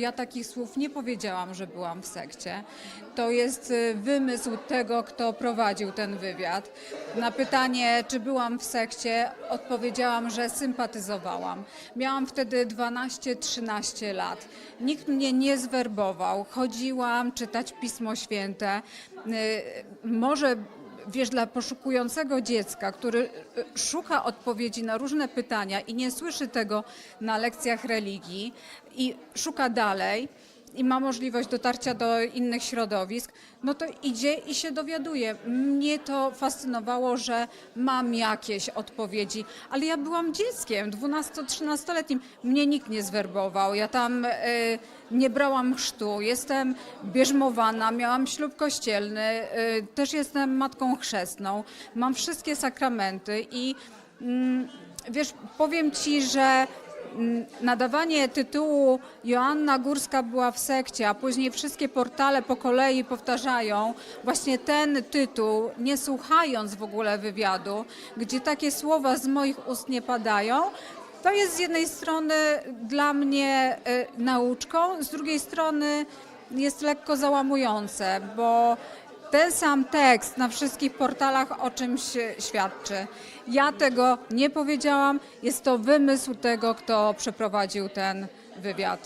Ja takich słów nie powiedziałam, że byłam w sekcie. To jest y, wymysł tego, kto prowadził ten wywiad. Na pytanie, czy byłam w sekcie, odpowiedziałam, że sympatyzowałam. Miałam wtedy 12-13 lat. Nikt mnie nie zwerbował. Chodziłam czytać Pismo Święte. Y, Może wiesz, dla poszukującego dziecka, który y, szuka odpowiedzi na różne pytania i nie słyszy tego na lekcjach religii i szuka dalej i ma możliwość dotarcia do innych środowisk, no to idzie i się dowiaduje. Mnie to fascynowało, że mam jakieś odpowiedzi, ale ja byłam dzieckiem, 12-13-letnim. Mnie nikt nie zwerbował. Ja tam y, nie brałam chrztu, jestem bierzmowana, miałam ślub kościelny, y, też jestem matką chrzestną, mam wszystkie sakramenty i mm, wiesz, powiem ci, że nadawanie tytułu Joanna Górska była w sekcie, a później wszystkie portale po kolei powtarzają właśnie ten tytuł, nie słuchając w ogóle wywiadu, gdzie takie słowa z moich ust nie padają, to jest z jednej strony dla mnie y, nauczką, z drugiej strony jest lekko załamujące, bo ten sam tekst na wszystkich portalach o czymś świadczy. Ja tego nie powiedziałam, jest to wymysł tego, kto przeprowadził ten wywiad.